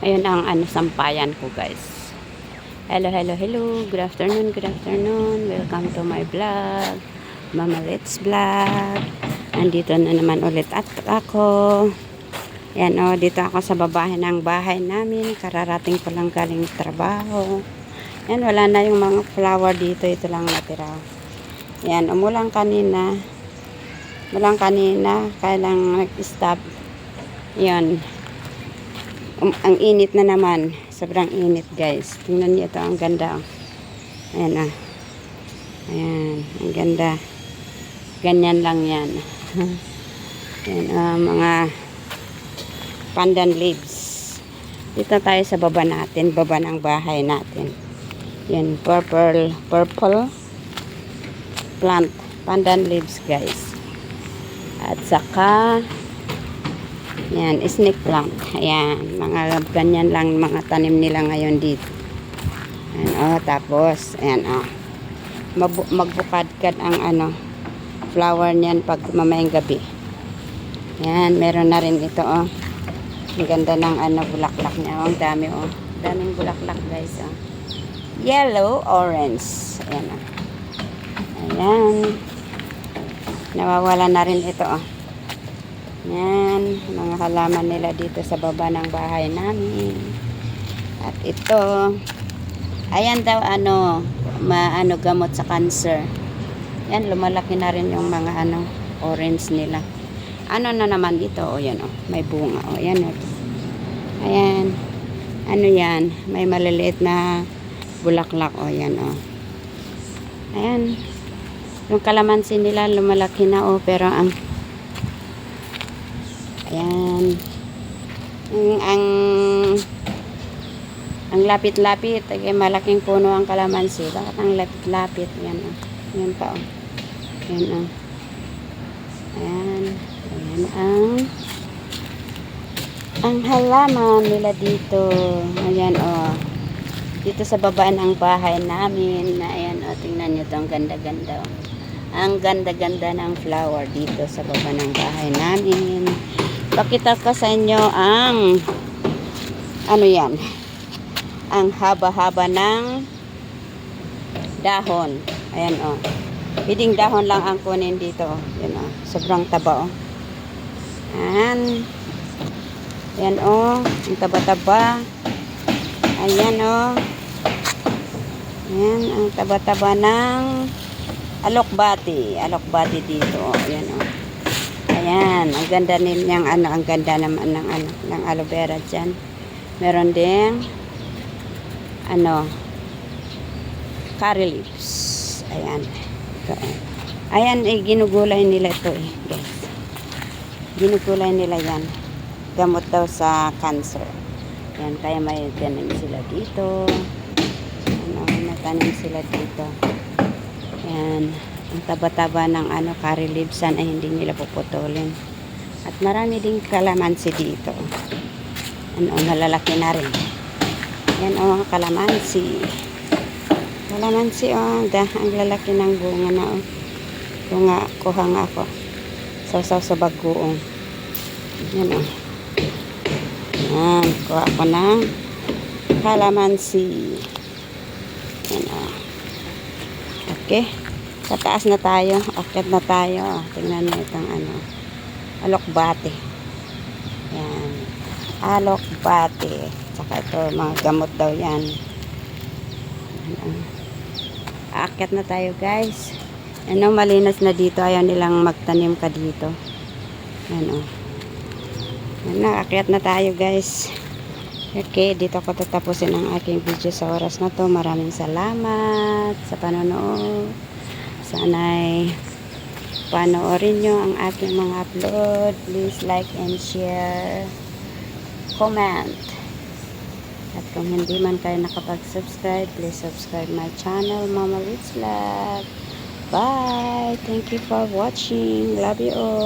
Ayun ang ano, sampayan ko guys. Hello, hello, hello. Good afternoon, good afternoon. Welcome to my vlog. Mama Let's Vlog. Andito na naman ulit at ako. Yan o, dito ako sa babae ng bahay namin. Kararating ko lang galing trabaho. Yan, wala na yung mga flower dito. Ito lang natira. Yan, umulang kanina. Umulang kanina. Kaya lang nag-stop. Yan. Um, ang init na naman. Sobrang init guys. Tingnan niyo ito. Ang ganda. oh. Ayan ah. Ayan. Ang ganda. Ganyan lang yan. Ayan ah, mga pandan leaves. Dito tayo sa baba natin. Baba ng bahay natin. Yan. Purple. Purple plant. Pandan leaves guys. At saka yan, snake plant. Ayan, mga ganyan lang mga tanim nila ngayon dito. Ayan, oh, tapos, ayan, oh. Magbukadkad ang ano, flower niyan pag mamayang gabi. Ayan, meron na rin ito, oh. Ang ganda ng ano, bulaklak niya. Oh, ang dami, oh. Daming bulaklak, guys, oh. Yellow, orange. Ayan, oh. Ayan. Nawawala na rin ito, oh. Yan, mga halaman nila dito sa baba ng bahay namin. At ito, ayan daw ano, maano gamot sa cancer. Yan, lumalaki na rin yung mga ano, orange nila. Ano na naman dito, o yan o, may bunga o, yan o. Ayan, ano yan, may maliliit na bulaklak o, yan o. Ayan, yung kalamansi nila lumalaki na o, pero ang Ayan. Ang, ang, ang lapit-lapit. Ay, malaking puno ang kalamansi. Bakit ang lapit-lapit? Yan, oh. Yan pa, oh. Yan, oh. Ayan. Ayan ang ang halaman nila dito. Ayan, oh. Dito sa baba ng bahay namin. Ayan, oh. Tingnan nyo to. Ang ganda-ganda, oh. Ang ganda-ganda ng flower dito sa baba ng bahay namin pakita ko sa inyo ang ano yan ang haba-haba ng dahon ayan o oh. piding dahon lang ang kunin dito oh. yan o oh. sobrang taba o oh. ayan yan o oh. ang taba-taba ayan o oh. ayan ang taba-taba ng alokbati alokbati dito oh. yan o oh. Ganda nilyang ano, ang ganda naman ng ano, ng aloe vera diyan. Meron ding ano curry leaves. Ayan. Ito. Ayan, eh, ginugulay nila ito eh, guys. Ginugulay nila yan. Gamot daw sa cancer. Ayan, kaya may tanim sila dito. Ano, may sila dito. Ayan ang taba-taba ng ano, curry leaves ay hindi nila puputulin. At marami ding kalamansi dito. Ano, malalaki na rin. Yan o, oh, kalamansi. Kalamansi o, oh, dah, ang lalaki ng bunga na o. Oh. Bunga, kuha nga ako. Sasaw sa bagoong. Yan o. Oh. Yan, kuha ako ng kalamansi. Yan o. Oh. Okay. Sa taas na tayo. Akit na tayo. Tingnan nyo itong ano. Alokbate. Yan. Alokbate. Tsaka ito, mga gamot daw yan. Akit na tayo guys. Ano, malinas na dito. Ayaw nilang magtanim ka dito. Yan o. Yan na, akyat na tayo guys. Okay, dito ko tatapusin ang aking video sa oras na to. Maraming salamat sa panonood. Sana'y panoorin nyo ang aking mga upload. Please like and share. Comment. At kung hindi man kayo nakapag-subscribe, please subscribe my channel, Mama Liz Vlog. Bye! Thank you for watching. Love you all.